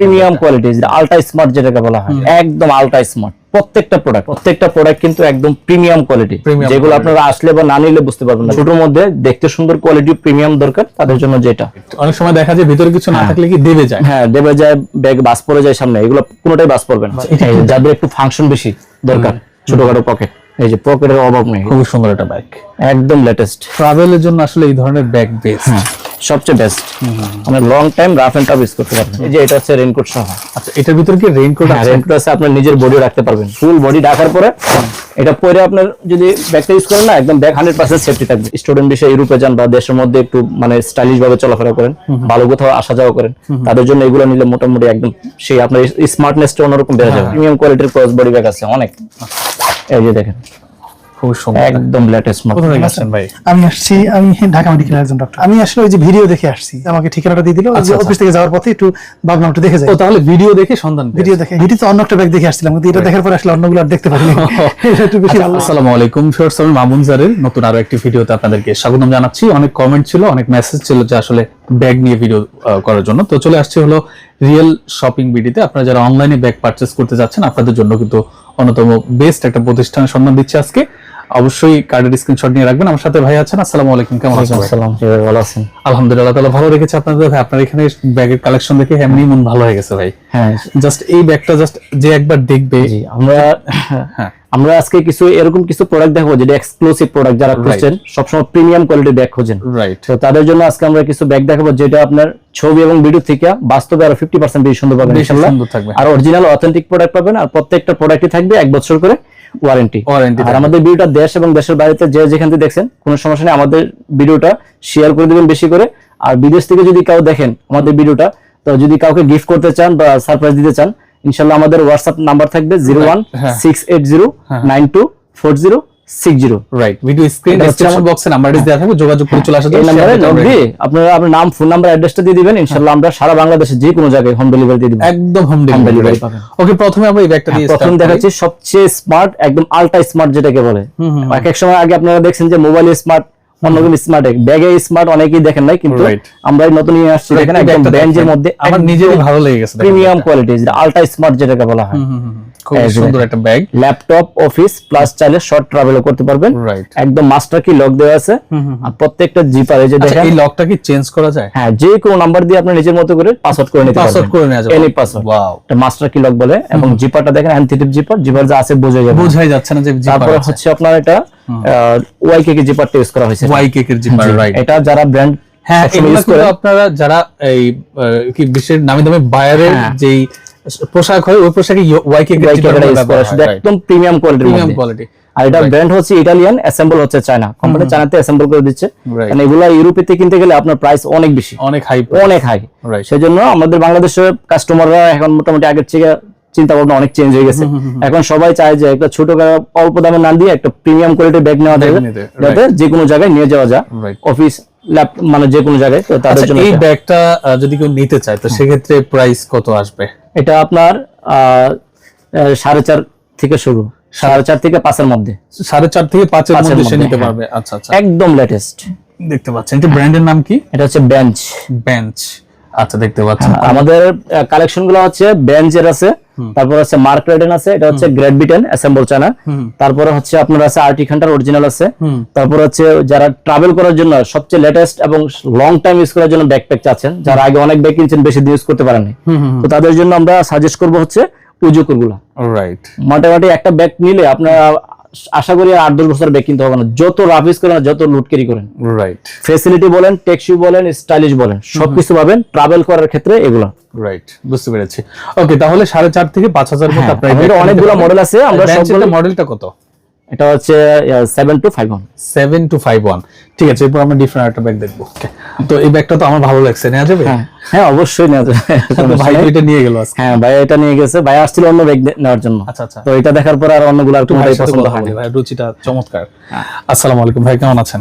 Premium quality ultra smart যেটাকে বলা হয় একদম আলট্রা স্মার্ট প্রত্যেকটা প্রোডাক্ট প্রত্যেকটা প্রোডাক্ট কিন্তু একদম প্রিমিয়াম কোয়ালিটি যেগুলো আপনারা আসলে বা না নিলে বুঝতে পারবেন না। ছোটর মধ্যে দেখতে সুন্দর কোয়ালিটি প্রিমিয়াম দরকার তাদের জন্য যেটা। অনেক সময় দেখা যায় ভিতরে কিছু না থাকলে কি দেবে যায়? হ্যাঁ দেবে যায় ব্যাগ বাস পড়ে যায় সামনে এগুলো কোনোটাই বাস পড়বে না। যাদের একটু ফাংশন বেশি দরকার ছোটখাটো পকেট এই যে পকেটের অভাব নেই। খুব সুন্দর একটা ব্যাগ একদম লেটেস্ট ট্রাভেলের জন্য আসলে এই ধরনের ব্যাগ বেস্ট সবচেয়ে বেস্ট মানে long time rough and tough use করতে পারবেন এই যে এটা হচ্ছে রেইনকোট সহ। আচ্ছা এটার ভিতরে কি রেইনকোট হ্যাঁ আছে? রেইনকোট আছে আপনার নিজের বডি রাখতে পারবেন। ফুল বডি ঢাকার পরে এটা পরে আপনার যদি ব্যাগটা ইউজ করেন না একদম ব্যাগ হান্ড্রেড পার্সেন্ট সেফটি থাকবে। স্টুডেন্ট বিষয়ে ইউরোপে যান বা দেশের মধ্যে একটু মানে স্টাইলিশ ভাবে চলাফেরা করেন ভালো কোথাও আসা যাওয়া করেন তাদের জন্য এগুলো নিলে মোটামুটি একদম সেই আপনার স্মার্টনেসটা অন্যরকম বেড়ে যাবে। প্রিমিয়াম কোয়ালিটির ক্রস বডি ব্যাগ আছে অনেক। এই যে দেখেন। খুব সুন্দর। একদম লেটেস্ট কোথা থেকে আসছেন ভাই? আমি আসছি আমি ঢাকা মেডিকেলের একজন ডক্টর আমি আসলে ওই যে ভিডিও দেখে আসছি আমাকে ঠিকানাটা দিয়ে দিল ওই যে আচ্ছা, অফিস থেকে যাওয়ার পথে একটু ভাবলাম একটু দেখে যাই। ও তাহলে ভিডিও দেখে সন্ধান ভিডিও দেখে। ভিডিও অন্য একটা ব্যাগ দেখে আসছিলাম কিন্তু এটা দেখার পরে আসলে অন্যগুলো আর দেখতে পারিনি। একটু বেশি আসসালামু আলাইকুম ফিরোজ আমি মামুন জারের। নতুন আরও একটি ভিডিওতে আপনাদেরকে স্বাগতম জানাচ্ছি। অনেক কমেন্ট ছিল অনেক মেসেজ ছিল যে আসলে ব্যাগ নিয়ে ভিডিও করার জন্য। তো চলে আসছে হলো রিয়েল শপিং বিডিতে আপনারা যারা অনলাইনে ব্যাগ পারচেস করতে যাচ্ছেন আপনাদের জন্য কিন্তু অন্যতম বেস্ট একটা প্রতিষ্ঠানের সন্ধান দিচ্ছে আজকে। অবশ্যই কার্ডের স্ক্রিনশট নিয়ে রাখবেন। আমার সাথে ভাই আছেন। আসসালামু আলাইকুম। কেমন আছেন? আসসালাম। ভালো আছেন। আলহামদুলিল্লাহ তাহলে ভালো রেখেছে আপনাদের ভাই। আপনার এখানে ব্যাগের কালেকশন দেখে এমনি মন ভালো হয়ে গেছে ভাই। হ্যাঁ। জাস্ট এই ব্যাগটা জাস্ট যে একবার দেখবে। আমরা হ্যাঁ। আমরা আজকে কিছু এরকম কিছু প্রোডাক্ট দেখাবো যেটা এক্সক্লুসিভ প্রোডাক্ট যারা খুঁজছেন সবসময় প্রিমিয়াম কোয়ালিটির ব্যাগ খোঁজেন। রাইট তো তাদের জন্য আজকে আমরা কিছু ব্যাগ দেখাবো যেটা আপনার ছবি এবং ভিডিও থেকে বাস্তবে আরও ফিফটি পার্সেন্ট বেশি সুন্দর পাবেন। আর অরিজিনাল অথেন্টিক প্রোডাক্ট পাবেন আর প্রত্যেকটা প্রোডাক্টই থাকবে এক বছর করে। ওয়ারেন্টি। ওয়ারেন্টি আর আমাদের ভিডিওটা দেশ এবং দেশের বাইরেতে যে যেখান থেকে দেখছেন কোনো সমস্যা নেই আমাদের ভিডিওটা শেয়ার করে দিবেন বেশি করে। আর বিদেশ থেকে যদি কেউ দেখেন আমাদের ভিডিওটা তো যদি কাউকে গিফট করতে চান বা সারপ্রাইজ দিতে চান ইনশাল্লাহ আমাদের হোয়াটসঅ্যাপ নাম্বার থাকবে zero one. Six eight zero nine two four zero six zero right video screen description বক্সে নাম্বার দেওয়া থাকবে যোগাযোগ করে চলে আসা এই নাম্বারে নক দিয়ে আপনারা আপনার নাম ফোন নাম্বার অ্যাড্রেসটা দিয়ে দিবেন আমরা সারা বাংলাদেশে যে কোনো জায়গায় হোম ডেলিভারি দিয়ে দিব। একদম হোম ডেলিভারি ওকে প্রথমে আমরা এই ব্যাগটা দিয়ে প্রথম start দেখাচ্ছি সবচেয়ে স্মার্ট একদম আলট্রা স্মার্ট যেটাকে বলে। এক এক সময় আগে আপনারা দেখছেন যে মোবাইল স্মার্ট অন্যগুলো স্মার্ট ব্যাগে স্মার্ট অনেকেই দেখেন নাই কিন্তু আমরা নতুন নিয়ে আসছি দেখেন একদম মধ্যে আমার নিজেরই ভালো লেগে গেছে প্রিমিয়াম। কোয়ালিটি আলট্রা স্মার্ট যেটাকে বলা হয়। হুম, হুম, হুম। খুব সুন্দর একটা ব্যাগ ল্যাপটপ অফিস প্লাস চাইলে শর্ট ট্রাভেল করতে পারবেন। একদম মাস্টার কি লক দেওয়া আছে। আর প্রত্যেকটা জিপার এই যে আচ্ছা দেখেন। এই লকটা কি চেঞ্জ করা যায়? হ্যাঁ যে কোনো নাম্বার দিয়ে আপনি নিজের মতো করে পাসওয়ার্ড করে নিতে পাসওয়ার্ড করে নেওয়া যাবে। এনি পাসওয়ার্ড ওয়াও এটা মাস্টার কি লক বলে। এবং জিপারটা দেখেন অ্যান্টিটিভ জিপার জিপার যা আছে বোঝা যাবে। বোঝাই যাচ্ছে না যে তারপরে হচ্ছে আপনার এটা ওয়াই কে জিপারটা ইউজ করা হয়েছে। ওয়াই কেকের জিপার রাইট এটা যারা ব্র্যান্ড হ্যাঁ আপনারা যারা এই কি বিশ্বের নামি দামি বায়ারের হ্যাঁ। যেই পোশাক হয় ওই পোশাকে ওয়াই কেকের ওয়াই ইউজ করে শুধু একদম প্রিমিয়াম কোয়ালিটির প্রিমিয়াম কোয়ালিটি আর এটা ব্র্যান্ড হচ্ছে ইটালিয়ান অ্যাসেম্বল হচ্ছে চায়না কোম্পানি চায়নাতে অ্যাসেম্বল করে দিচ্ছে. কারণ এগুলা ইউরোপেতে কিনতে গেলে আপনার প্রাইস অনেক বেশি। অনেক হাই অনেক হাই রাইট সেজন্য আমাদের বাংলাদেশের কাস্টমাররা এখন মোটামুটি আগের থেকে চিন্তা ভাবনা অনেক চেঞ্জ হয়ে গেছে। এখন সবাই চায় যে একটা ছোট অল্প দামে না দিয়ে একটা প্রিমিয়াম কোয়ালিটির ব্যাগ নেওয়া যাবে। যাতে যে কোনো জায়গায় নিয়ে যাওয়া যায়। অফিস ল্যাপ মানে যে কোনো জায়গায় তো তাদের আচ্ছা জন্য এই ব্যাগটা যদি কেউ নিতে চায় তো সেক্ষেত্রে প্রাইস কত আসবে? এটা আপনার সাড়ে চার থেকে শুরু। সাড়ে চার থেকে পাঁচের মধ্যে। সাড়ে চার থেকে পাঁচের পাঁচের মধ্যে সে নিতে হ্যাঁ। পারবে। আচ্ছা আচ্ছা। একদম লেটেস্ট দেখতে পাচ্ছেন এটা ব্র্যান্ডের নাম কি? এটা হচ্ছে বেঞ্চ বেঞ্চ আচ্ছা দেখতে পাচ্ছেন। আমাদের কালেকশনগুলো হচ্ছে বেঞ্চের আছে তারপর হচ্ছে মার্ক রেডেন আছে এটা হচ্ছে গ্রেট বিটেন অ্যাসেম্বল চায়না তারপরে হচ্ছে আপনার আছে আর্টি খান্টার অরিজিনাল আছে। তারপর হচ্ছে যারা ট্রাভেল করার জন্য সবচেয়ে লেটেস্ট এবং লং টাইম ইউজ করার জন্য ব্যাকপ্যাক চাচ্ছেন যারা আগে অনেক ব্যাগ কিনছেন বেশি দিন ইউজ করতে হুম তো তাদের জন্য আমরা সাজেস্ট করব হচ্ছে উজুকুরগুলা রাইট মোটামুটি একটা ব্যাগ নিলে আপনার আশা করি আট দশ বছর ব্যাগ কিনতে হবে না। যত রাফিস করেন যত লুট ক্যারি করেন। রাইট ফেসিলিটি বলেন টেক্সি বলেন স্টাইলিশ বলেন সবকিছু পাবেন ট্রাভেল করার ক্ষেত্রে এগুলো। রাইট বুঝতে পেরেছি। ওকে তাহলে সাড়ে চার থেকে পাঁচ হাজার মতো আপনার অনেকগুলো মডেল আছে আমরা সবগুলো মডেলটা কত? এটা হচ্ছে seven two five one seven two five one ঠিক আছে এরপর আমরা ডিফারেন্ট একটা ব্যাগ দেখব। তো এই ব্যাগটা তো আমার ভালো লাগছে নেওয়া যাবে? হ্যাঁ। অবশ্যই নেওয়া যাবে। ভাই এটা নিয়ে গেল হ্যাঁ ভাই এটা নিয়ে গেছে। ভাই আসছিল অন্য ব্যাগ নেওয়ার জন্য। আচ্ছা আচ্ছা। তো এটা দেখার পর আর অন্যগুলো পছন্দ হয়নি। বলি, রুচিটা চমৎকার। আসসালামু আলাইকুম ভাই কেমন আছেন?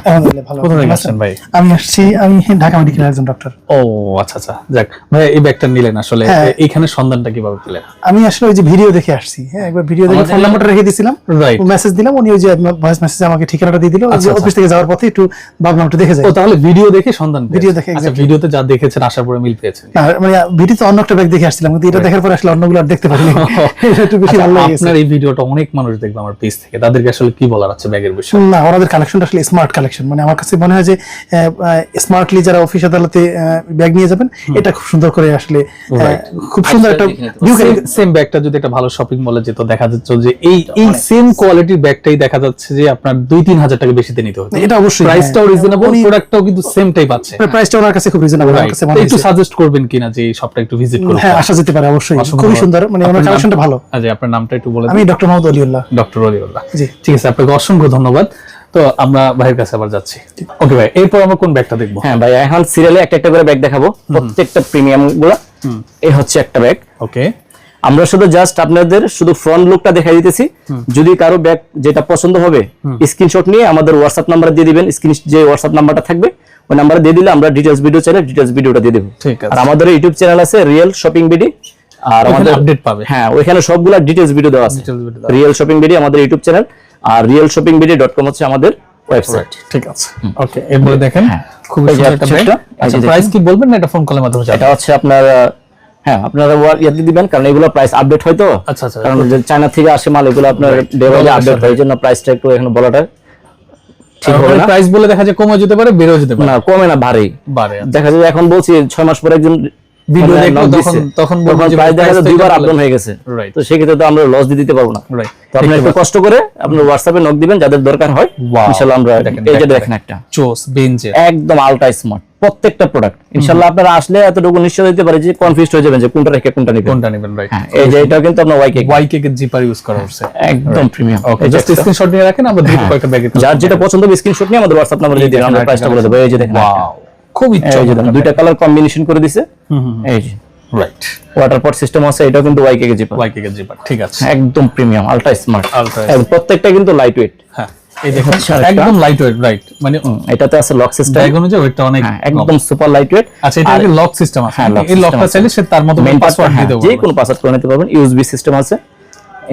কোথা থেকে আসছেন ভাই? আমি আসছি আমি ঢাকা মেডিকেলের একজন ডক্টর ও আচ্ছা আচ্ছা। যাক ভাই এই ব্যাগটা নিলেন আসলে। হ্যাঁ। এ- সন্ধানটা কীভাবে পেলেন? আমি আসলে ওই যে ভিডিও দেখে আসছি। হ্যাঁ একবার ভিডিও দেখে ফোন নাম্বারটা রেখে দিয়েছিলাম রাইট মেসেজ দিলাম উনি ওই যে ভয়েস মেসেজে আমাকে ঠিকানাটা দিয়ে দিল যে আচ্ছা, অফিস থেকে যাওয়ার পথে একটু ভাবলাম একটু দেখে যাই। ও তাহলে ভিডিও দেখে সন্ধান ভিডিও দেখে, আচ্ছা ভিডিওতে যা দেখেছেন আসার পরে মিল পেয়েছেন। মানে ভিডিওতে অন্য একটা ব্যাগ দেখে আসছিলাম কিন্তু এটা দেখার পর আসলে অন্যগুলো আর দেখতে পারিনি। একটু বেশি আচ্ছা, ভালো লেগেছে। আপনার এই ভিডিওটা অনেক মানুষ দেখবে আমার পেজ থেকে। তাদেরকে আসলে কি বলার আছে ব্যাগের বিষয়ে? না ওনাদের কালেকশনটা আসলে স্মার্ট কালেকশন মানে আমার কাছে মনে হয় যে স্মার্টলি যারা অফিস আদালতে ব্যাগ নিয়ে যাবেন এটা খুব সুন্দর করে আসলে খুব সুন্দর একটা সেম ব্যাগটা যদি একটা ভালো শপিং মলে যেত দেখা যাচ্ছে যে এই এই সেম কোয়ালিটির ব্যাগটাই দেখা যাচ্ছে যে আপনার দুই তিন হাজার টাকা বেশিতে নিতে হচ্ছে এটা অবশ্যই হ্যাঁ। প্রাইসটাও রিজনেবল প্রোডাক্টটাও কিন্তু সেম টাইপ আছে। প্রাইসটা ওনার কাছে খুব রিজনেবল আমার কাছে মনে একটু সাজেস্ট করবেন কিনা যে এই শপটা একটু ভিজিট করুন হ্যাঁ আসা যেতে পারে অবশ্যই। ধন্যবাদ। সুন্দর মানে ওনার কালেকশনটা ভালো। আচ্ছা আপনার নামটা একটু বলে আমি ডক্টর মোহাম্মদ অলিউল্লাহ। ডক্টর রলিউল্লাহ জি। ঠিক আছে আপনাকে অসংখ্য ধন্যবাদ। তো আমরা ভাইয়ের কাছে আবার যাচ্ছি। ওকে ভাই এরপর আমরা কোন ব্যাগটা দেখব? হ্যাঁ ভাই এখন সিরিয়ালে একটা একটা করে ব্যাগ দেখাবো। প্রত্যেকটা প্রিমিয়ামগুলা এই হচ্ছে একটা ব্যাগ ওকে আমরা শুধু জাস্ট আপনাদের শুধু ফ্রন্ট লুকটা দেখাই দিতেছি। যদি কারও ব্যাগ যেটা পছন্দ হবে স্ক্রিনশট নিয়ে আমাদের হোয়াটসঅ্যাপ নাম্বার দিয়ে দিবেন। স্ক্রিন যে হোয়াটসঅ্যাপ নাম্বারটা থাকবে ওই নাম্বারে দিয়ে দিলে আমরা ডিটেলস ভিডিও চাইলে ডিটেলস ভিডিওটা দিয়ে দেবো। ঠিক আছে। আর আমাদের ইউটিউব চ্যানেল আছে রিয়েল শপিং বিডি আর আমাদের আপডেট পাবে। হ্যাঁ ওইখানে সবগুলা ডিটেলস ভিডিও দেওয়া আছে। রিয়েল শপিং বিডি আমাদের ইউটিউব চ্যানেল আর real shopping BD dot com হচ্ছে আমাদের ওয়েবসাইট ঠিক আছে। ওকে এরপরে দেখেন খুব সুন্দর একটা এই আচ্ছা প্রাইস কি বলবেন না এটা ফোন কলের মাধ্যমে এটা হচ্ছে আপনার হ্যাঁ আপনারা ইয়াতে দিবেন কারণ এগুলো প্রাইস আপডেট হয় তো। আচ্ছা আচ্ছা কারণ চায়না থেকে আসে মাল এগুলো আপনার ডে বাই ডে আপডেট হয় জন্য প্রাইসটা একটু এখানে বলাটা ঠিক হবে না। প্রাইস বলে দেখা যায় কমে যেতে পারে বেড়েও যেতে পারে। না কমে না ভারী বাড়ে দেখা যায় এখন বলছি ছয় মাস পরে একজন Video মানে দেখল knock তখন- দিচ্ছে। তখন বলব যে প্রাইস দেখা যায় দুইবার আপডাউন বলে। হয়ে গেছে। তো সেক্ষেত্রে তো আমরা লস দিয়ে দিতে পারব না। তো আপনি একটু কষ্ট করে আপনার হোয়াটসঅ্যাপে নক দিবেন যাদের দরকার হয় ইনশাআল্লাহ আমরা এই যে দেখেন, একটা। চোস বেঞ্জে একদম আলট্রা স্মার্ট প্রত্যেকটা প্রোডাক্ট ইনশাআল্লাহ আপনারা আসলে এতটুকু নিশ্চয় দিতে পারে যে কনফিউজ হয়ে যাবেন যে কোনটা রেখে কোনটা নিবেন। কোনটা নেবেন রাইট হ্যাঁ এই যে এটা কিন্তু আপনার ওয়াই কেক ওয়াই কেকের জিপার ইউজ করা হচ্ছে। একদম প্রিমিয়াম ওকে জাস্ট স্ক্রিনশট নিয়ে রাখেন আমরা দ্রুত কয়েকটা ব্যাগের যার যেটা পছন্দ হবে স্ক্রিনশট নিয়ে আমাদের হোয়াটসঅ্যাপ নাম্বারে দিয়ে দিন আমরা প্রাইসটা বলে দেবো। এই যে দেখেন ওয়াও খুব ইচ্ছা দুইটা কালার কম্বিনেশন করে দিছে। এই যে রাইট ওয়াটার পট সিস্টেম আছে এটাও কিন্তু Y K K zipper Y কেকের জিপার ঠিক আছে। একদম প্রিমিয়াম আলট্রা স্মার্ট প্রত্যেকটা কিন্তু লাইট ওয়েট হ্যাঁ এই দেখেন একদম লাইট ওয়েট রাইট মানে এটাতে আছে লক সিস্টেম ব্যাগ অনুযায়ী ওয়েটটা অনেক হ্যাঁ একদম সুপার লাইট ওয়েট আচ্ছা এটা কি লক সিস্টেম আছে। হ্যাঁ, এই লকটা চাইলে সে তার মতো মেইন পাসওয়ার্ড যে দেবো কোনো পাসওয়ার্ড করে নিতে পারবেন। ইউএসবি সিস্টেম আছে।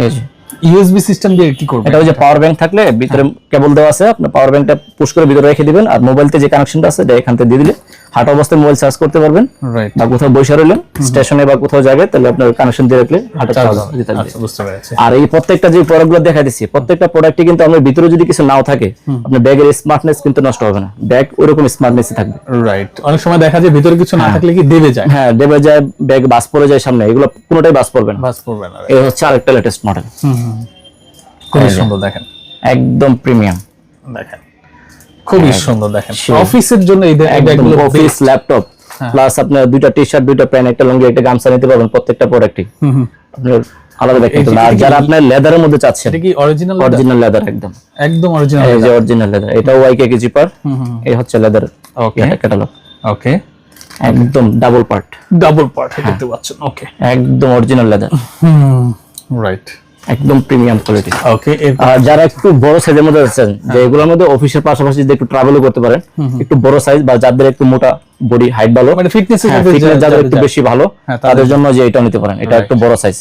এই যে ইউএসবি সিস্টেম দিয়ে কি করবে? এটা ওই যে পাওয়ার ব্যাংক থাকলে ভিতরে কেবল দেওয়া আছে, আপনি পাওয়ার ব্যাংকটা পুশ করে ভিতরে রেখে দিবেন, আর মোবাইলতে যে কানেকশনটা আছে, এটা এখান থেকে দিয়ে দিলে হাঁটা অবস্থায় মোবাইল চার্জ করতে পারবেন বা কোথাও বসে রইলেন স্টেশনে বা কোথাও যাবে তাহলে আপনার কানেকশন দিয়ে রাখলে হাঁটা চার্জ আচ্ছা আর এই প্রত্যেকটা যে প্রোডাক্টগুলো দেখা দিচ্ছি প্রত্যেকটা প্রোডাক্টে কিন্তু আপনার ভিতরে যদি কিছু নাও থাকে আপনার ব্যাগের স্মার্টনেস কিন্তু নষ্ট হবে না। ব্যাগ ওইরকম স্মার্টনেস থাকবে। রাইট অনেক সময় দেখা যায় ভিতরে কিছু না থাকলে কি দেবে যায়? হ্যাঁ দেবে যায় ব্যাগ বাস পড়ে যায় সামনে এগুলো কোনোটাই বাস পড়বে না। বাস পড়বে না এই হচ্ছে আরেকটা লেটেস্ট মডেল খুবই সুন্দর দেখেন। একদম প্রিমিয়াম দেখেন। খুবই সুন্দর দেখেন। অফিসের জন্য এই ব্যাগগুলো অফিস ল্যাপটপ প্লাস আপনার দুইটা টি শার্ট দুইটা প্যান্ট একটা লুঙ্গি একটা গামছা নিতে পারবেন প্রত্যেকটা প্রোডাক্টই আপনার আলাদা ব্যাগ কিনতে হবে। আর যারা আপনার লেদারের মধ্যে চাচ্ছেন এটা কি অরিজিনাল অরিজিনাল লেদার একদম। একদম অরিজিনাল এই যে অরিজিনাল লেদার এটা ওয়াই কে জিপার এই হচ্ছে লেদার ওকে ক্যাটালগ ওকে একদম ডাবল পার্ট ডাবল পার্ট দেখতে পাচ্ছেন ওকে একদম অরিজিনাল লেদার রাইট একদম প্রিমিয়াম কোয়ালিটি ওকে আর যারা একটু বড় সাইজের মধ্যে আছেন যে এগুলোর মধ্যে অফিসের পাশাপাশি যদি একটু ট্রাভেলও করতে পারেন একটু বড় সাইজ বা যাদের একটু মোটা বডি হাইট ভালো মানে ফিটনেস হ্যাঁ, fitness যাদের একটু বেশি ভালো হ্যাঁ, তাদের জন্য। যে এটা নিতে পারেন এটা একটু বড় সাইজ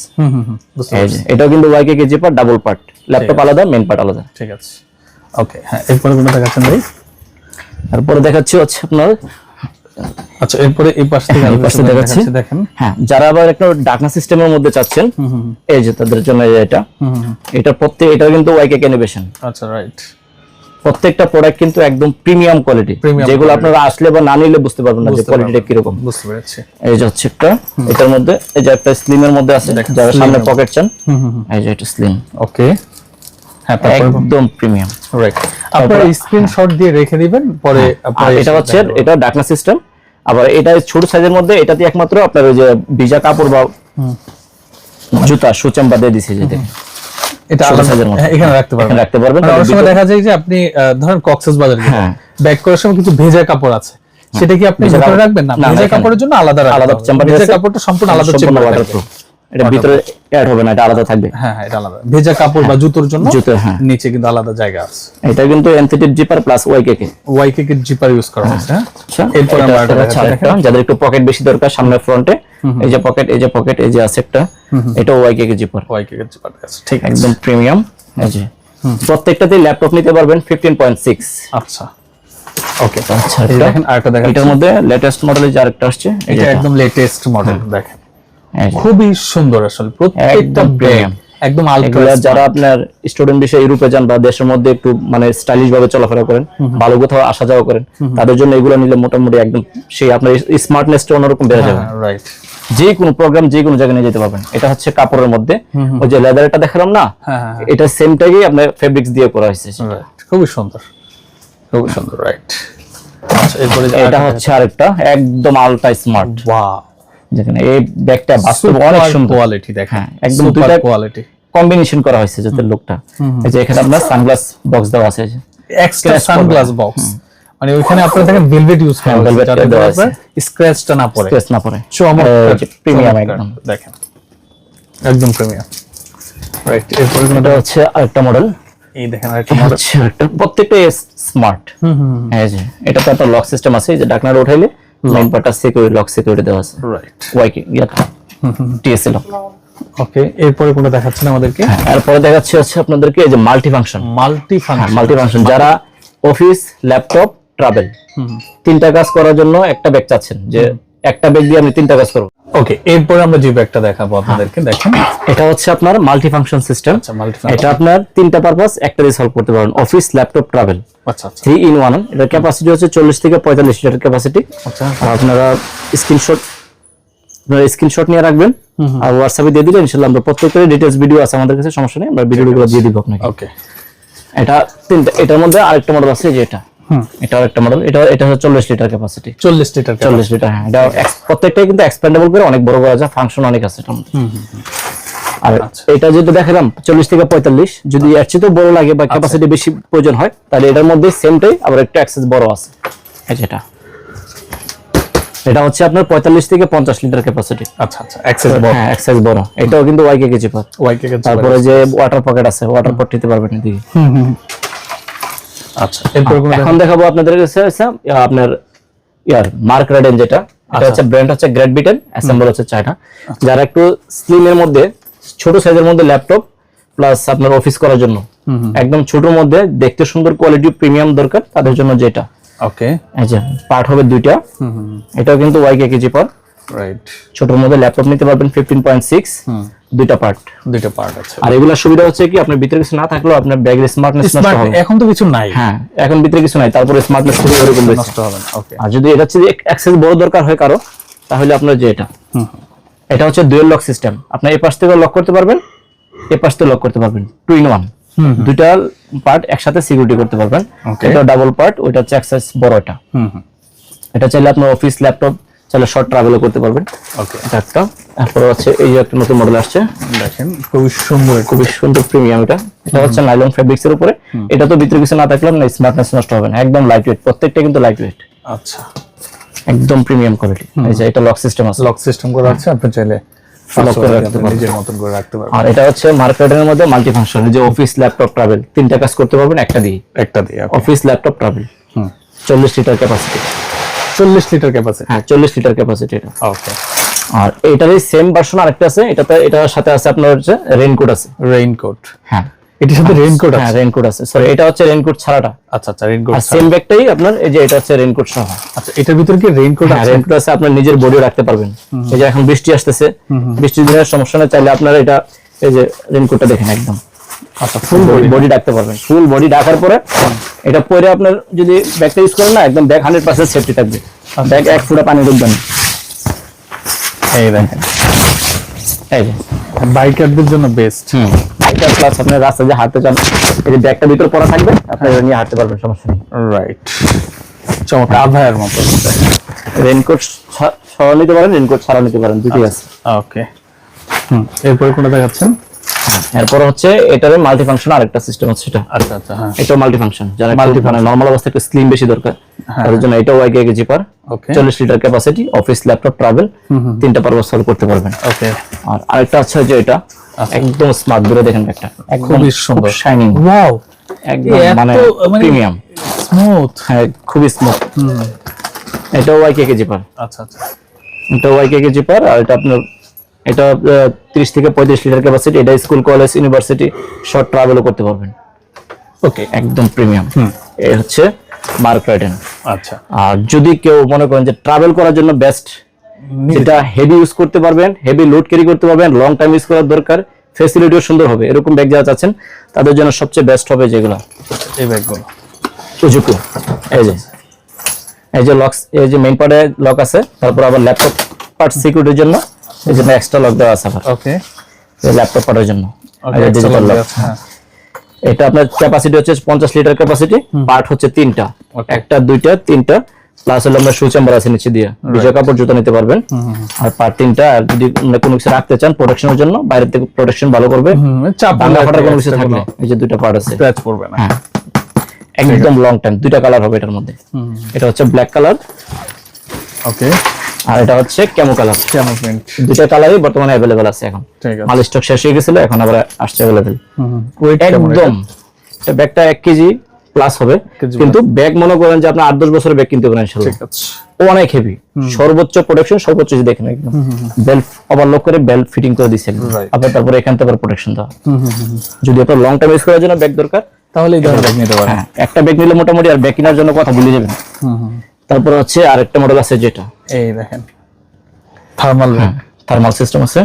এটাও কিন্তু Y K KG part double part laptop আলাদা মেন পার্ট আলাদা। ঠিক আছে। ওকে হ্যাঁ এরপরে কোনটা দেখাচ্ছেন ভাই? তারপরে দেখাচ্ছি হচ্ছে আপনার আচ্ছা এরপরে এই পাশ থেকে এই পাশে দেখাচ্ছি। দেখেন। হ্যাঁ যারা আবার একটা ডাকনা সিস্টেমের মধ্যে চাচ্ছেন এই যে তাদের জন্য এটা এটা প্রত্যেক এটা কিন্তু ওয়াই কে আচ্ছা রাইট প্রত্যেকটা প্রোডাক্ট কিন্তু একদম প্রিমিয়াম কোয়ালিটি যেগুলো আপনারা আসলে বা না নিলে বুঝতে পারবেন না যে কোয়ালিটিটা কীরকম। বুঝতে পেরেছি। এই যে হচ্ছে একটা এটার মধ্যে এই যে একটা স্লিমের মধ্যে আছে যারা সামনে পকেট চান এই যে এটা স্লিম ওকে হ্যাঁ একদম প্রিমিয়াম রাইট আপনারা স্ক্রিনশট দিয়ে রেখে দিবেন পরে এটা হচ্ছে এটা ডাকনা সিস্টেম আবার এটা ছোট সাইজের মধ্যে এটাতে একমাত্র আপনার ওই যে ভিজা কাপড় বা জুতা দিয়ে দিছে যে এটা আলাদা- size মধ্যে। হ্যাঁ, এখানে রাখতে পারবেন। রাখতে পারবেন, মানে অনেক সময় দেখা যায় যে আপনি ধরেন কক্সেস বাজার হ্যাঁ। ব্যাক করার সময় কিছু ভেজা কাপড় আছে। সেটা কি আপনি রাখবেন? না ভেজা কাপড়ের জন্য আলাদা আলাদা হবে। চাম্পার ভেজা কাপড়টা সম্পূর্ণ আলাদা চেম্বার ওয়াটারপ্রুফ এটা ভিতরে অ্যাড হবে না এটা আলাদা থাকবে। হ্যাঁ হ্যাঁ এটা আলাদা। ভেজা কাপড় বা জুতোর জন্য জুতো, হ্যাঁ। নিচে কিন্তু আলাদা জায়গা আছে। এটা কিন্তু এনথেটিভ zipper plus Y K K Y zipper use করা হয়েছে হ্যাঁ? আচ্ছা এরপর আমরা একটা আরেকটা হচ্ছে যাদের একটু পকেট বেশি দরকার সামনে ফ্রন্টে এই যে পকেট এই যে পকেট এই যে আছে একটা এটা ওয়াই কেকে জিপার ওয়াই কেকের জিপার আছে ঠিক একদম প্রিমিয়াম এই যে। প্রত্যেকটাতে ল্যাপটপ নিতে পারবেন ফিফটিন পয়েন্ট সিক্স আচ্ছা। ওকে আচ্ছা এটা- দেখেন আরেকটা দেখেন এটার মধ্যে লেটেস্ট মডেলের যে আরেকটা আসছে এটা এটা। একদম লেটেস্ট মডেল দেখেন। খুবই সুন্দর আসলে প্রত্যেকটা ব্যাগ একদম আলট্রা যারা আপনার স্টুডেন্ট বিষয়ে ইউরোপে যান বা দেশের মধ্যে একটু মানে স্টাইলিশ ভাবে চলাফেরা করেন ভালো কোথাও আসা যাওয়া করেন তাদের জন্য এগুলো নিলে মোটামুটি একদম সেই আপনার স্মার্টনেসটা অন্যরকম বেড়ে যাবে। রাইট যে কোনো প্রোগ্রাম যে কোনো জায়গায় নিয়ে যেতে পারবেন। এটা হচ্ছে কাপড়ের মধ্যে। ওই যে লেদারটা দেখালাম না হ্যাঁ, হ্যাঁ, হ্যাঁ। এটা সেমটাই আপনার ফেব্রিক্স দিয়ে করা হয়েছে। খুবই সুন্দর। খুবই সুন্দর রাইট আচ্ছা এরপরে এটা হচ্ছে আরেকটা একদম আলট্রা স্মার্ট ওয়াও যেখানে এই ব্যাগটা বাস্তবে অনেক সুন্দর। কোয়ালিটি দেখেন। হ্যাঁ, একদম দুইটা- কোয়ালিটি কম্বিনেশন করা হয়েছে যাতে লোকটা। এই যে এখানে আপনার সানগ্লাস বক্স দেওয়া আছে। এক্সট্রা সানগ্লাস বক্স মানে ওইখানে আপনারা দেখেন ভেলভেট ইউজ করা হয়েছে যাতে দেওয়া আছে। স্ক্র্যাচটা না পড়ে স্পেস না পড়ে চমৎকার প্রিমিয়াম একদম। দেখেন। একদম প্রিমিয়াম রাইট এরপরে এটা হচ্ছে আরেকটা মডেল এই দেখেন আরেকটা মডেল হচ্ছে আরেকটা প্রত্যেকটা স্মার্ট এই যে এটা তো একটা লক সিস্টেম আছে যে ডাকনাটা উঠাইলে মেইন পার্টটা সিকিউরিটি লক সিকিউরিটি দেওয়া আছে। রাইট ওয়াইকে ইয়াটা টিএসএ লক ওকে এরপরে কোনটা দেখাচ্ছেন আমাদেরকে? এরপরে দেখাচ্ছি হচ্ছে আপনাদেরকে এই যে multi function multi function multi function যারা অফিস ল্যাপটপ ট্রাভেল তিনটা কাজ করার জন্য একটা ব্যাগ চাচ্ছেন যে একটা ব্যাগ দিয়ে আমি তিনটা কাজ করব। ওকে এরপরে আমরা যে ব্যাগটা দেখাবো আপনাদেরকে দেখেন। এটা হচ্ছে আপনার মাল্টি ফাংশন সিস্টেম এটা আপনার তিনটা পারপাস একটা দিয়ে সলভ করতে পারবেন অফিস ল্যাপটপ ট্রাভেল আচ্ছা থ্রি ইন ওয়ান এটার ক্যাপাসিটি হচ্ছে চল্লিশ থেকে পঁয়তাল্লিশ লিটার ক্যাপাসিটি আচ্ছা। আপনারা স্ক্রিনশট আপনারা স্ক্রিনশট নিয়ে রাখবেন। আর হোয়াটসঅ্যাপে দিয়ে দিলে ইনশাল্লাহ আমরা প্রত্যেকের ডিটেলস ভিডিও আছে আমাদের কাছে সমস্যা নেই। আমরা ভিডিওগুলো দিয়ে দিব আপনাকে। ওকে এটা তিনটা এটার মধ্যে আরেকটা মডেল আছে যে এটা এটা আরেকটা মডেল এটা এটা হচ্ছে চল্লিশ লিটার ক্যাপাসিটি চল্লিশ লিটার চল্লিশ লিটার হ্যাঁ। এটা প্রত্যেকটাই কিন্তু এক্সপেন্ডেবল করে অনেক বড় করা যায় ফাংশন অনেক আছে এটার মধ্যে। আর এটা যেটা দেখালাম চল্লিশ থেকে পঁয়তাল্লিশ যদি এর চেয়ে বড় লাগে বা ক্যাপাসিটি বেশি প্রয়োজন হয় তাহলে এটার মধ্যে সেমটাই আবার একটু অ্যাক্সেস বড় আছে। এই যেটা এটা। হচ্ছে আপনার পঁয়তাল্লিশ থেকে পঞ্চাশ লিটার ক্যাপাসিটি আচ্ছা আচ্ছা। হ্যাঁ অ্যাক্সেস বড়। এটাও কিন্তু ওয়াইকে কেজি পার ওয়াইকে তারপরে যে ওয়াটার পকেট আছে ওয়াটার পট নিতে পারবেন এদিকে। আচ্ছা কোনটা এখন দেখাবো? আপনাদের কাছে আপনার ইয়ার মার্ক রেডেন যেটা এটা হচ্ছে ব্র্যান্ড হচ্ছে গ্রেট বিটেন অ্যাসেম্বল হচ্ছে চায়না যারা একটু স্লিম এর মধ্যে ছোট সাইজের মধ্যে ল্যাপটপ প্লাস আপনার অফিস করার জন্য। একদম ছোটর মধ্যে দেখতে সুন্দর কোয়ালিটি প্রিমিয়াম দরকার তাদের জন্য যেটা। ওকে যে পার্ট হবে দুইটা। এটাও কিন্তু ওয়াইকে কেজি পার রাইট ছোটর মধ্যে ল্যাপটপ নিতে পারবেন ফিফটিন পয়েন্ট সিক্স দুইটা পার্ট দুইটা পার্ট আছে। আর এগুলোর সুবিধা হচ্ছে কি আপনার ভিতরে কিছু না থাকলেও আপনার ব্যাগের স্মার্টনেস নষ্ট হবে। এখন তো কিছু নাই। হ্যাঁ এখন ভিতরে কিছু নাই তারপরে স্মার্টনেস এরকম নষ্ট হবে ওকে আর যদি এটা হচ্ছে অ্যাক্সেস বড় দরকার হয় কারও তাহলে আপনার যে এটা। এটা হচ্ছে ডুয়েল লক সিস্টেম আপনি এই পাশ থেকে লক করতে পারবেন এই পাশ থেকে লক করতে পারবেন। টু ইন ওয়ান দুইটা পার্ট একসাথে সিকিউরিটি করতে পারবেন. এটা ডাবল পার্ট ওইটা হচ্ছে অ্যাক্সেস বড় এটা। এটা চাইলে আপনার অফিস ল্যাপটপ চাইলে শর্ট ট্রাভেলও করতে পারবেন। ওকে একটা তারপরে হচ্ছে এই যে একটা নতুন মডেল আসছে। দেখেন খুবই সুন্দর খুবই সুন্দর প্রিমিয়াম এটা। এটা হচ্ছে নাইলন ফেব্রিক্স এর উপরে। এটা তো ভিতরে কিছু না থাকলে না স্মার্টনেস নষ্ট হবে না। একদম লাইট ওয়েট প্রত্যেকটা কিন্তু লাইট ওয়েট আচ্ছা। একদম প্রিমিয়াম কোয়ালিটি এই যে এটা লক সিস্টেম আছে। লক সিস্টেম করা আছে আপনি চাইলে আর এটা হচ্ছে মার্কেটের মধ্যে মাল্টি ফাংশন যে অফিস ল্যাপটপ ট্রাভেল তিনটা কাজ করতে পারবেন একটা দিয়ে একটা দিয়ে অফিস ল্যাপটপ ট্রাভেল চল্লিশ লিটার ক্যাপাসিটি চল্লিশ লিটার ক্যাপাসিটি হ্যাঁ চল্লিশ লিটার ক্যাপাসিটি এটা। ওকে আর এটারই সেম ভার্সন আরেকটা আছে এটাতে এটার সাথে আছে আপনার হচ্ছে রেইনকোট আছে। রেইনকোট হ্যাঁ। এটির সাথে রেইনকোট আছে হ্যাঁ রেইনকোট আছে। সরি এটা হচ্ছে রেইনকোট ছাড়াটা। আচ্ছা আচ্ছা রেইনকোট আর সেম ব্যাগটাই আপনার এই যে এটা হচ্ছে রেইনকোট সহ আচ্ছা এটার ভিতর কি রেইনকোট হ্যাঁ আছে? রেইনকোট আছে আপনার নিজের বডিও রাখতে পারবেন। এই যে এখন বৃষ্টি আসতেছে বৃষ্টির দিনের সমস্যা নেই চাইলে আপনার এটা এই যে রেইনকোটটা দেখেন একদম। আচ্ছা ফুল বডি বডি ডাকতে পারবেন। ফুল বডি ডাকার পরে এটা পরে আপনার যদি ব্যাগটা ইউজ করেন না একদম ব্যাগ হান্ড্রেড পার্সেন্ট সেফটি থাকবে। ব্যাগ এক ফুটা পানি ঢুকবে না। এই দেখেন। এই বাইকারদের জন্য বেস্ট হুম। এটা প্লাস আপনি রাস্তা যে হাঁটতে চান এই ব্যাগটা ভিতরে পড়া থাকবে আপনি এটা নিয়ে হাঁটতে পারবেন সমস্যা নেই। রাইট চমৎকার আভায়ার মতো। রেইনকোট সহ নিতে পারেন রেইনকোট ছাড়া নিতে পারেন দুটোই আছে। ওকে হুম এরপরে কোনটা দেখাচ্ছেন? এরপর হচ্ছে এটারে মাল্টি ফাংশন আরেকটা সিস্টেম আছে সেটা। আচ্ছা আচ্ছা হ্যাঁ। এটাও মাল্টি ফাংশন যারা মাল্টি মানে নর্মাল অবস্থায় একটু স্লিম বেশি দরকার তাদের জন্য এটাও ওয়াই কে জিপার ওকে চল্লিশ litre capacity office laptop travel তিনটা পারপাস সলভ করতে পারবেন। ওকে আর আরেকটা আছে যে এটা একদম স্মার্ট দূরে দেখেন একটা একদম সুন্দর। শাইনিং ওয়াও একদম মানে মানে- প্রিমিয়াম স্মুথ হ্যাঁ খুবই স্মুথ এটাও ওয়াই কে জিপার। আচ্ছা আচ্ছা। এটা ওয়াই কে জিপার আর এটা আপনার এটা ত্রিশ থেকে পঁয়ত্রিশ লিটার ক্যাপাসিটি এটা স্কুল কলেজ ইউনিভার্সিটি শর্ট ট্রাভেলও করতে পারবেন। ওকে একদম প্রিমিয়াম এই হচ্ছে মার্ক রাইডেন আচ্ছা। আর যদি কেউ মনে করেন যে ট্রাভেল করার জন্য বেস্ট যেটা হেভি ইউজ করতে পারবেন হেভি লোড ক্যারি করতে পারবেন লং টাইম ইউজ করার দরকার ফেসিলিটিও সুন্দর হবে। এরকম ব্যাগ যারা চাচ্ছেন তাদের জন্য সবচেয়ে বেস্ট হবে যেগুলো। এই ব্যাগগুলো উজুকু এই যে এই যে লক এই যে মেইন পার্টে লক আছে তারপর আবার ল্যাপটপ পার্ট সিকিউরিটির জন্য। এই জন্য এক্সট্রা লক দেওয়া আছে ওকে ল্যাপটপ পার্টের জন্য। ডিজিটাল লক হ্যাঁ। এটা আপনার ক্যাপাসিটি হচ্ছে পঞ্চাশ লিটার ক্যাপাসিটি পার্ট হচ্ছে তিনটা। একটা দুইটা তিনটা প্লাস হলো আমরা শু চেম্বার আছে নিচে দিয়ে। ভিজা কাপড় জুতা নিতে পারবেন। আর পার্ট তিনটা আর যদি মানে কোনো কিছু রাখতে চান প্রোটেকশনের জন্য বাইরে থেকে প্রোটেকশন ভালো করবে। চাপ দিলে ফাটার কোনো কিছু থাকলে। এই যে দুইটা পার্ট আছে। স্ক্র্যাচ পড়বে না। হ্যাঁ। একদম লং টাইম দুইটা কালার হবে এটার মধ্যে। এটা হচ্ছে ব্ল্যাক কালার ওকে আর এটা হচ্ছে ক্যামো কালার কেমন প্রিন্ট দুইটা কালারই বর্তমানে অ্যাভেলেবেল আছে এখন। ঠিক আছে। মাল স্টক শেষ হয়ে গেছিল এখন আবার আসছে এটা? একদম। এটা? ব্যাগটা এক কেজি প্লাস হবে। কিন্তু ব্যাগ মনে করেন যে আপনি আট দশ বছরের ব্যাগ কিনতে পারেন ইনশাল্লাহ। ঠিক আছে। অনেক হেভি সর্বোচ্চ প্রোটেকশন সর্বোচ্চ যে দেখেন একদম। বেল্ট ওভারলক করে বেল্ট ফিটিং করে। Right. আপনার তারপরে এখান থেকে প্রোটেকশন দেওয়া। যদি আপনার লং টাইম ইউজ করার জন্য ব্যাগ দরকার তাহলে এই ধরনের ব্যাগ নিতে পারেন। হ্যাঁ একটা ব্যাগ নিলে মোটামুটি আর ব্যাগ কেনার জন্য কথা ভুলে যাবেন তারপর হচ্ছে আরেকটা মডেল আছে যেটা। এই দেখেন। থার্মাল থার্মাল সিস্টেম আছে।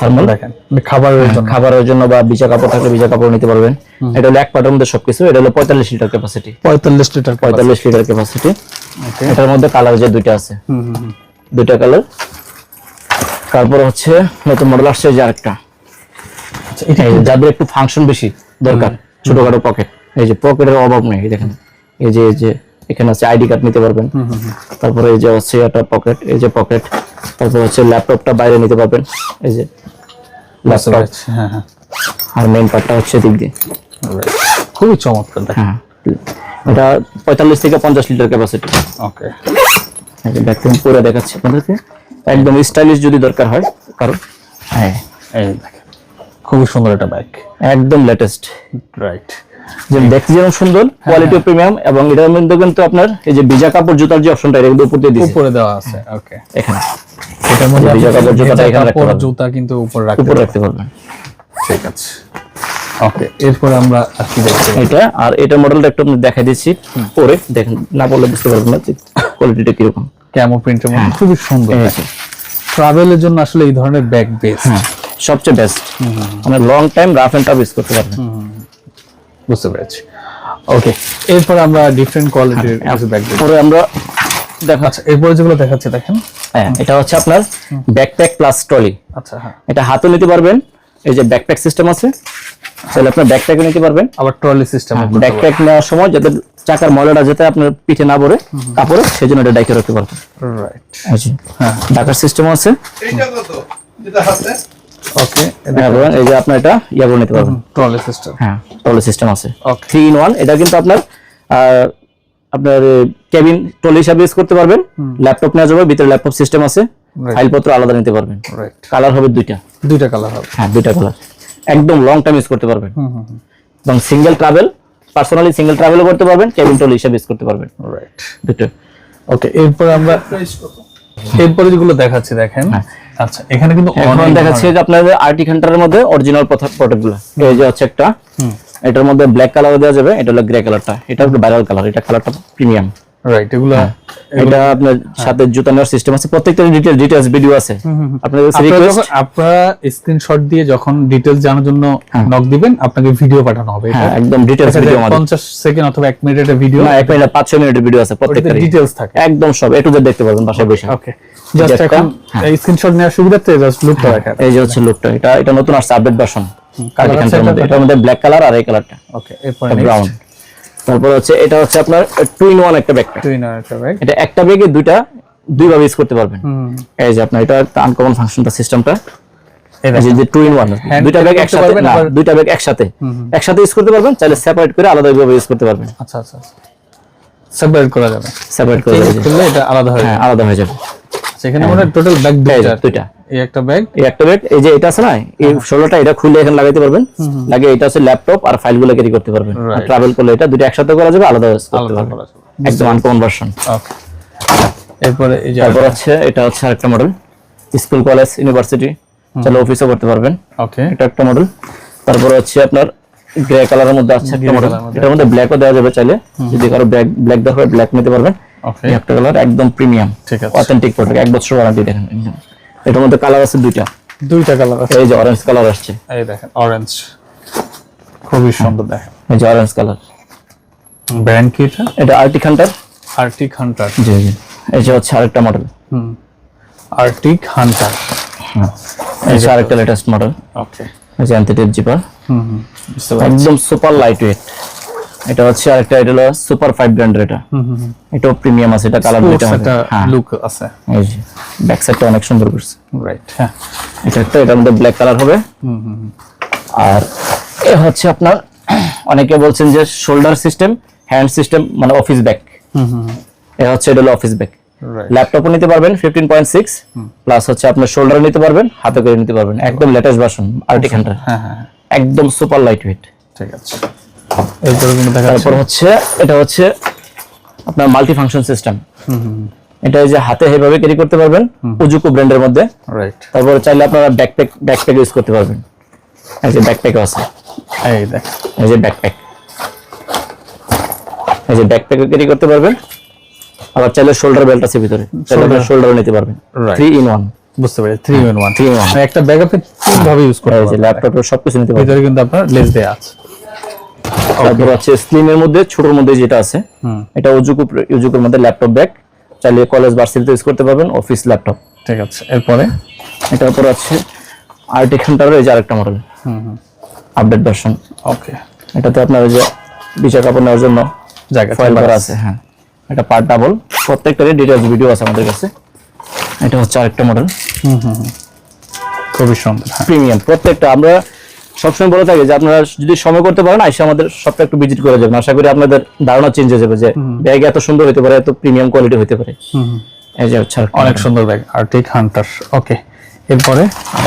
থার্মাল দেখেন। মানে খাবারের জন্য। খাবারের জন্য বা বিজা কাপড় থাকলে বিজা কাপড় নিতে পারবেন। এটা হলো এক পাটের মধ্যে সবকিছু এটা হলো পঁয়তাল্লিশ লিটার ক্যাপাসিটি পঁয়তাল্লিশ লিটার পঁয়তাল্লিশ লিটার ক্যাপাসিটি এটার মধ্যে কালার যে দুইটা আছে। দুইটা কালার তারপর হচ্ছে নতুন মডেল আসছে যে আরেকটা। এই যাদের একটু ফাংশন বেশি দরকার ছোটখাটো পকেট এই যে পকেটের অভাব নেই দেখেন। এই যে এই যে এখানে আছে আইডি কার্ড নিতে পারবেন। তারপরে এই যে হচ্ছে একটা পকেট এই যে পকেট তারপর হচ্ছে ল্যাপটপটা বাইরে নিতে পারবেন। এই যে ল্যাপটপ হ্যাঁ হ্যাঁ। আর মেইন পার্টটা হচ্ছে দিক দিয়ে. খুবই চমৎকার দেখেন। হ্যাঁ এটা পঁয়তাল্লিশ থেকে পঞ্চাশ লিটার ক্যাপাসিটি ওকে ব্যাক থেকে পুরো দেখাচ্ছি আপনাদেরকে। একদম স্টাইলিশ যদি দরকার হয় কারণ হ্যাঁ। এই দেখেন খুবই সুন্দর একটা বাইক একদম লেটেস্ট রাইট দেখতে যেমন সুন্দর কোয়ালিটি প্রিমিয়াম এবং এটার মধ্যে কিন্তু আপনার এই যে ভিজা কাপড় জুতার যে অপশনটা এটা কিন্তু উপর দিয়ে দিয়েছে। উপরে দেওয়া আছে ওকে এখানে। এটার মধ্যে ভিজা কাপড় জুতাটা এখানে রাখতে পারবেন। জুতা কিন্তু উপরে রাখতে উপর রাখতে পারবেন। ঠিক আছে। ওকে এরপর আমরা কি এটা আর এটার মডেলটা একটু দেখাই দিচ্ছি। পরে দেখেন না বললে বুঝতে পারবেন না কোয়ালিটিটা কীরকম। ক্যামো প্রিন্টের মধ্যে খুবই সুন্দর। ট্রাভেলের জন্য আসলে এই ধরনের ব্যাগ বেস্ট হ্যাঁ সবচেয়ে বেস্ট মানে long time rough and tough use করতে পারবেন। বুঝতে পেরেছি। ওকে এরপর আমরা ডিফারেন্ট কোয়ালিটির কিছু ব্যাগ দেখব। পরে আমরা দেখা আচ্ছা এরপরে যেগুলো দেখাচ্ছি দেখেন। হ্যাঁ এটা হচ্ছে আপনার ব্যাকপ্যাক প্লাস ট্রলি আচ্ছা হ্যাঁ। এটা হাতও নিতে পারবেন এই যে ব্যাকপ্যাক সিস্টেম আছে তাহলে আপনার ব্যাকপ্যাকও নিতে পারবেন। আবার ট্রলি সিস্টেম ব্যাকপ্যাক নেওয়ার সময় যাতে চাকার ময়লাটা যাতে আপনার পিঠে না পড়ে কাপড়ে সেই জন্য এটা ডাইকে রাখতে পারবেন। রাইট হ্যাঁ ঢাকার সিস্টেম আছে। এইটা কত? যেটা হাতে? ওকে এই যে আপনার এটা ইয়া করে নিতে পারবেন। ট্রলি সিস্টেম হ্যাঁ ট্রলি সিস্টেম আছে. থ্রি ইন ওয়ান এটা কিন্তু আপনার আপনার কেবিন ট্রলি হিসাবে ইউজ করতে পারবেন। ল্যাপটপ নেওয়া যাবে ভিতরে ল্যাপটপ সিস্টেম আছে। ফাইলপত্র আলাদা নিতে পারবেন। রাইট কালার হবে দুইটা। দুইটা কালার হবে। হ্যাঁ দুইটা কালার একদম লং টাইম ইউজ করতে পারবেন। হুম হুম এবং সিঙ্গেল ট্রাভেল পার্সোনালি সিঙ্গেল ট্রাভেলও করতে পারবেন কেবিন ট্রলি হিসাবে ইউজ করতে পারবেন। রাইট দুটো। ওকে এরপর আমরা এরপরে যেগুলো দেখাচ্ছি দেখেন। আচ্ছা এখানে কিন্তু অনেক দেখাচ্ছি যে আপনাদের আরটি খান্টারের মধ্যে অরিজিনাল প্রোডাক্টগুলো এই যে হচ্ছে একটা। এটার মধ্যে ব্ল্যাক কালার দেওয়া যাবে এটা হলো গ্রে কালারটা এটা হলো ভাইরাল কালার এটা কালারটা প্রিমিয়াম রাইট এগুলো এটা আপনার সাথে জুতা নেওয়ার সিস্টেম আছে। প্রত্যেকটা ডিটেল ডিটেলস ভিডিও আছে। আপনাদের রিকোয়েস্ট আপনারা স্ক্রিনশট দিয়ে যখন ডিটেলস জানার জন্য নক দিবেন আপনাকে ভিডিও পাঠানো হবে। হ্যাঁ একদম ডিটেলস ভিডিও আমাদের। পঞ্চাশ সেকেন্ড অথবা এক মিনিটের একটা ভিডিও না এক মিনিট পাঁচ মিনিটের ভিডিও আছে প্রত্যেকটা ডিটেলস থাকে। একদম সব এ টু জেড দেখতে পারবেন বাসায় বসে। ওকে জাস্ট এখন স্ক্রিনশট নেওয়ার সুবিধাতে জাস্ট লুকটা দেখা এই যে হচ্ছে লুকটা এটা এটা নতুন আসছে আপডেট ভার্সন মধ্যে এটা? মধ্যে ব্ল্যাক কালার আর এই কালারটা ওকে এরপর ব্রাউন তারপর হচ্ছে এটা হচ্ছে আপনার টু ইন ওয়ান একটা ব্যাকপ্যাক তুই না একটা ব্যাগ এটা একটা ব্যাগে দুইটা দুই ভাবে ইউজ করতে পারবেন। এই যে আপনার এটা আনকমন ফাংশনটা সিস্টেমটা এই যে টু ইন ওয়ান দুইটা ব্যাগ একসাথে না দুইটা ব্যাগ একসাথে। একসাথে ইউজ করতে পারবেন চাইলে সেপারেট করে আলাদা ভাবে ইউজ করতে পারবেন। আচ্ছা আচ্ছা সেপারেট করা যাবে। সেপারেট করে এই এটা আলাদা হয়ে হ্যাঁ যাবে। আলাদা হয়ে যাবে। সেখানে মনে টোটাল ব্যাগ দুইটা। এই একটা ব্যাগ এই একটা ব্যাগ এই যে এটা আছে না এই ষোলোটা এটা খুলে এখানে লাগাইতে পারবেন। লাগে এটা হচ্ছে ল্যাপটপ আর ফাইলগুলো ক্যারি করতে পারবেন। Right. ট্রাভেল করলে এটা দুটো একসাথে করা যাবে আলাদা করতে পারবেন। একদম আনকমন ভার্সন এরপরে এই যে তারপর হচ্ছে এটা হচ্ছে আরেকটা মডেল স্কুল কলেজ ইউনিভার্সিটি চাইলে অফিসও করতে পারবেন। ওকে এটা একটা মডেল তারপরে হচ্ছে আপনার গ্রে কালারের মধ্যে আছে একটা মডেল মধ্যে এটার মধ্যে ব্ল্যাকও দেওয়া যাবে চাইলে। যদি কারও ব্ল্যাক ব্ল্যাক ব্ল্যাক নিতে পারবেন। একটা কালার একদম প্রিমিয়াম ঠিক আছে। অথেন্টিক প্রোডাক্ট এক বছর ওয়ারেন্টি দেখেন। এটার মধ্যে কালার আছে দুইটা। দুইটা কালার আছে। এই যে অরেঞ্জ কালার আসছে। এই দেখেন অরেঞ্জ খুবই সুন্দর দেখেন। এই যে অরেঞ্জ কালার ব্র্যান্ড কি এটা? এটা আর্টিক হান্টার আর্টিক হান্টার জি জি। এই যে হচ্ছে আরেকটা মডেল হুম। আর্টিক হান্টার এই যে আরেকটা লেটেস্ট মডেল ওকে এই যে অ্যান্টিটেপ জিপার হুম হুম। একদম সুপার লাইট ওয়েট এটা হচ্ছে আরেকটা এটা হলো সুপার ফাইভ ব্র্যান্ডের এটা। এটাও প্রিমিয়াম আছে এটা কালার একটা হ্যাঁ। লুক আছে। এই যে ব্যাক সাইডটা অনেক সুন্দর করছে। রাইট হ্যাঁ এটা একটা এটার মধ্যে ব্ল্যাক কালার হবে। আর এ হচ্ছে আপনার অনেকে বলছেন যে শোল্ডার সিস্টেম হ্যান্ড সিস্টেম মানে অফিস ব্যাগ এ হচ্ছে এটা হলো অফিস ব্যাগ রাইট ল্যাপটপও নিতে পারবেন ফিফটিন পয়েন্ট সিক্স প্লাস হচ্ছে আপনার শোল্ডার নিতে পারবেন হাতে করে নিতে পারবেন। একদম লেটেস্ট ভার্সন হ্যাঁ হ্যাঁ হ্যাঁ, একদম সুপার লাইট ওয়েট ঠিক আছে। এরপরে কিন্তু দেখা তারপর হচ্ছে এটা হচ্ছে আপনার মাল্টি ফাংশন সিস্টেম এটা এই যে হাতে হেভাবে ক্যারি করতে পারবেন উজুকু ব্র্যান্ডের মধ্যে। রাইট তারপর চাইলে আপনারা ব্যাকপ্যাক ব্যাকপ্যাক ইউজ করতে পারবেন। এই যে ব্যাকপ্যাকও আছে। এই দেখ। এই যে ব্যাকপ্যাক এই যে ব্যাকপ্যাকও ক্যারি করতে পারবেন। আবার চাইলে শোল্ডার বেল্ট আছে ভিতরে। চাইলে আপনার শোল্ডারও নিতে পারবেন. থ্রি ইন ওয়ান বুঝতে পারি three in one Three in one. একটা ব্যাগ আপনি তিন ভাবে ইউজ করতে যে পারবেন। ল্যাপটপ সবকিছু নিতে পারবেন। ভিতরে কিন্তু আপনার লেস দেয়া আছে। তারপর আছে স্লিমের মধ্যে ছোটর মধ্যে যেটা আছে এটা উজুকু উজুকুর মধ্যে ল্যাপটপ ব্যাগ চাইলে কলেজ ভার্সিটিতে ইউজ করতে পারবেন অফিস ল্যাপটপ। ঠিক আছে এরপরে? এটার উপর আছে আর্টিক হান্টারের এই যে আরেকটা মডেল। Update version. ওকে। এটাতে আপনার ওই যে বিছা কাপড় নেওয়ার জন্য জায়গা ফয়েল করা আছে হ্যাঁ। এটা পার্ট ডাবল প্রত্যেকটারই ডিটেলস ভিডিও আছে আমাদের কাছে। এটা হচ্ছে আরেকটা মডেল হুম হুম খুবই সুন্দর প্রিমিয়াম প্রত্যেকটা। আমরা সবসময় বলে থাকি যে আপনারা যদি সময় করতে পারেন এসে আমাদের সবটা একটু ভিজিট করে যাবেন। আশা করি আপনাদের ধারণা চেঞ্জ হয়ে যাবে যে ব্যাগ এত সুন্দর হতে পারে এত প্রিমিয়াম কোয়ালিটি হতে পারে। অনেক সুন্দর ব্যাগ আর্টিক হান্টার ওকে এরপরে?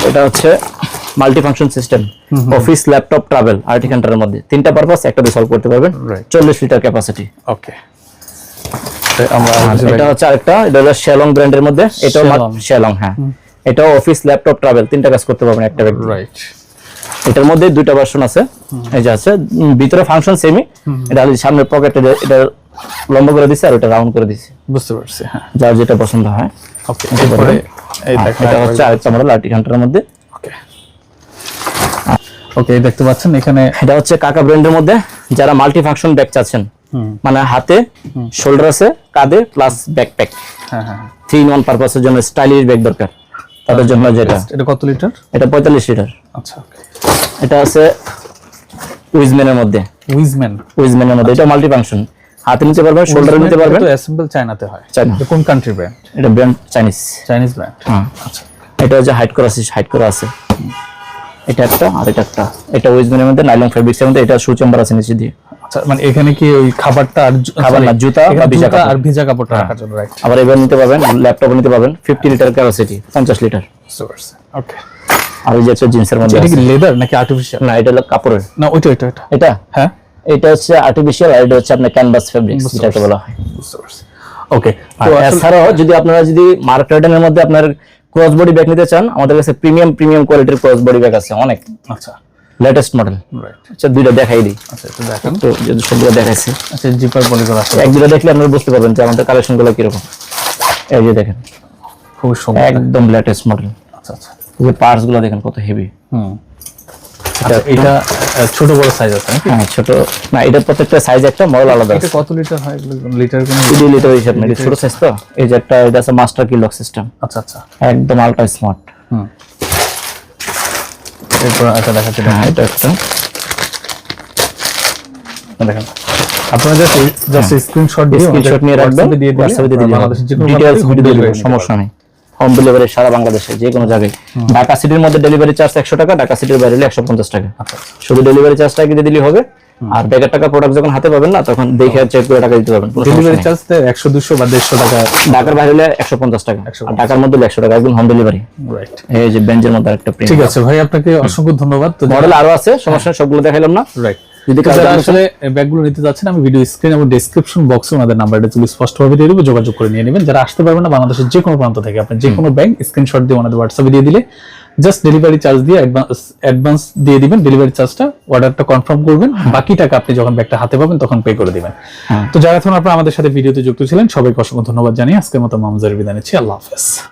এটা হচ্ছে multi function system office laptop travel Arctic হান্টারের মধ্যে। তিনটা পারপাস একটা দিয়ে সলভ করতে পারবেন. চল্লিশ লিটার ক্যাপাসিটি ওকে আমরা এটা হচ্ছে আরেকটা এটা হলো শ্যালং ব্র্যান্ডের মধ্যে। এটাও শ্যালং হ্যাঁ। এটাও অফিস ল্যাপটপ ট্রাভেল তিনটা কাজ করতে পারবেন একটা ব্যক্তি। রাইট এটার মধ্যে দুইটা ভার্সন আছে। এই যে আছে ভিতরে ফাংশন সেমি এটা সামনের পকেটে এটা লম্বা করে দিছে আর এটা রাউন্ড করে দিছে। বুঝতে পারছি হ্যাঁ। যার যেটা পছন্দ হয়। ওকে এরপরে এই হ্যাঁ, দেখেন এটা হচ্ছে আরেকটা মডেল আর্টিক হান্টারের মধ্যে। ওকে ওকে দেখতে পাচ্ছেন এখানে এটা হচ্ছে কাকা ব্র্যান্ডের মধ্যে যারা মাল্টি ফাংশন ব্যাগ চাচ্ছেন মানে হাতে শোল্ডার আছে কাঁধে প্লাস ব্যাকপ্যাক হ্যাঁ হ্যাঁ থ্রি ইন ওয়ান পারপাসের জন্য স্টাইলিশ ব্যাগ দরকার। তাদের জন্য যেটা। এটা কত লিটার? এটা পঁয়তাল্লিশ লিটার। আচ্ছা এটা আছে উইজম্যানের মধ্যে। উইজম্যান। উইজম্যানের মধ্যে। এটা মাল্টি ফাংশন হাতে নিতে পারবেন শোল্ডারে নিতে পারবেন। এটা অ্যাসেম্বল চায়নাতে হয়। চায়না। কোন কান্ট্রি ব্র্যান্ড এটা ব্র্যান্ড চাইনিজ চাইনিজ ব্র্যান্ড হ্যাঁ। আচ্ছা। এটা হচ্ছে হাইট করা আছে হাইট করা আছে। এটা একটা আর এটা একটা। এটা উইজম্যানের মধ্যে নাইলন ফেব্রিক্সের মধ্যে এটা শু চেম্বার আছে নিচে দিয়ে। আচ্ছা মানে এখানে কি ওই খাবারটা আর খাবার না, জুতা বা ভিজা কাপড়। হ্যাঁ। আর ভিজা কাপড়টা রাখার জন্য রাইট আবার এবার নিতে পারবেন ল্যাপটপ নিতে পারবেন ফিফটি লিটার ক্যাপাসিটি পঞ্চাশ লিটার বুঝতে ওকে আর ওই যে একটা জিন্সের মধ্যে এটা কি লেদার নাকি আর্টিফিশিয়াল না এটা হলো কাপড়ের। না ওইটা ওইটা ওইটা। এটা? হ্যাঁ। এটা হচ্ছে আর্টিফিশিয়াল আর এটা হচ্ছে আপনার ক্যানভাস ফেব্রিক্স যেটাকে বলা হয়। ওকে তো এছাড়াও যদি আপনারা যদি মার্ক রাইডেনের মধ্যে আপনার ক্রস বডি ব্যাগ নিতে চান আমাদের কাছে প্রিমিয়াম প্রিমিয়াম কোয়ালিটির ক্রস বডি ব্যাগ আছে অনেক। আচ্ছা। লেটেস্ট মডেল রাইট আচ্ছা দুইটা দেখাই দিই। আচ্ছা একটু দেখেন। তো যদি সবগুলো দেখাইছি। আচ্ছা জিপার বডি করা আছে এক দুটো দেখলে আপনারা বুঝতে পারবেন যে আমাদের কালেকশনগুলো কীরকম। এই যে দেখেন। খুব সুন্দর। একদম লেটেস্ট মডেল আচ্ছা আচ্ছা। এই যে পার্টসগুলো দেখেন কত হেভি হুম। এটা ছোট বড় সাইজ আছে হ্যাঁ ছোট। না এটা প্রত্যেকটা সাইজ একটা মডেল আলাদা এটা কত লিটার হয়? লিটার কোনো টু লিটার হিসাব নেই ছোট সাইজ তো। এই যে একটা এটা আছে মাস্টার কি লক সিস্টেম আচ্ছা আচ্ছা। একদম আলট্রা স্মার্ট হুম। এরপর আচ্ছা দেখাচ্ছি। হ্যাঁ এটা একটা। দেখেন। আপনারা জাস্ট জাস্ট স্ক্রিনশট দিয়ে স্ক্রিনশট নিয়ে রাখবেন দিয়ে বাংলাদেশের যে কোনো সমস্যা নেই। হোম ডেলিভারি সারা বাংলাদেশে যে কোনো জায়গায়। ঢাকা সিটির মধ্যে ডেলিভারি চার্জ একশো টাকা ঢাকা সিটির বাইরে একশো পঞ্চাশ টাকা। আচ্ছা। শুধু ডেলিভারি চার্জটা আগে দিয়ে দিলে হবে। আর ব্যাগের টাকা প্রোডাক্ট যখন হাতে পাবেন না তখন দেখে চেক করে টাকা দিতে পারবেন ডেলিভারি। চার্জ একশো দুশো বা দেড়শো টাকা। ঢাকার বাইরে হলে একশো পঞ্চাশ টাকা আর ঢাকার মধ্যে একশো টাকা একদম হোম ডেলিভারি রাইট এই যে বেঞ্চের মধ্যে একটা ঠিক আছে ভাই আপনাকে অসংখ্য ধন্যবাদ। তো মডেল আরও আছে সমস্যা সবগুলো দেখাইলাম না। রাইট যদি যারা আসলে ব্যাগগুলো নিতে যাচ্ছেন আমি ভিডিও স্ক্রিন এবং ডেসক্রিপশন বক্সে ওনাদের নাম্বারটা তুলে স্পষ্টভাবে দিয়ে দেবো যোগাযোগ করে নিয়ে নেবেন। যারা আসতে পারবেন না বাংলাদেশের যে কোনো প্রান্ত থেকে আপনি যে কোনো ব্যাংক স্ক্রিনশট দিয়ে ওনাদের হোয়াটসঅ্যাপে দিয়ে দিলে জাস্ট ডেলিভারি চার্জ দিয়ে অ্যাডভান্স অ্যাডভান্স দিয়ে দিবেন। ডেলিভারি চার্জটা অর্ডারটা কনফার্ম করবেন। বাকি টাকা আপনি যখন ব্যাগটা হাতে পাবেন তখন পে করে দিবেন। তো যারা এখন আপনারা আমাদের সাথে ভিডিওতে যুক্ত ছিলেন সবাইকে অসংখ্য ধন্যবাদ জানিয়ে আজকের মতো মামজার বিদায় নিচ্ছি। আল্লাহ হাফেজ।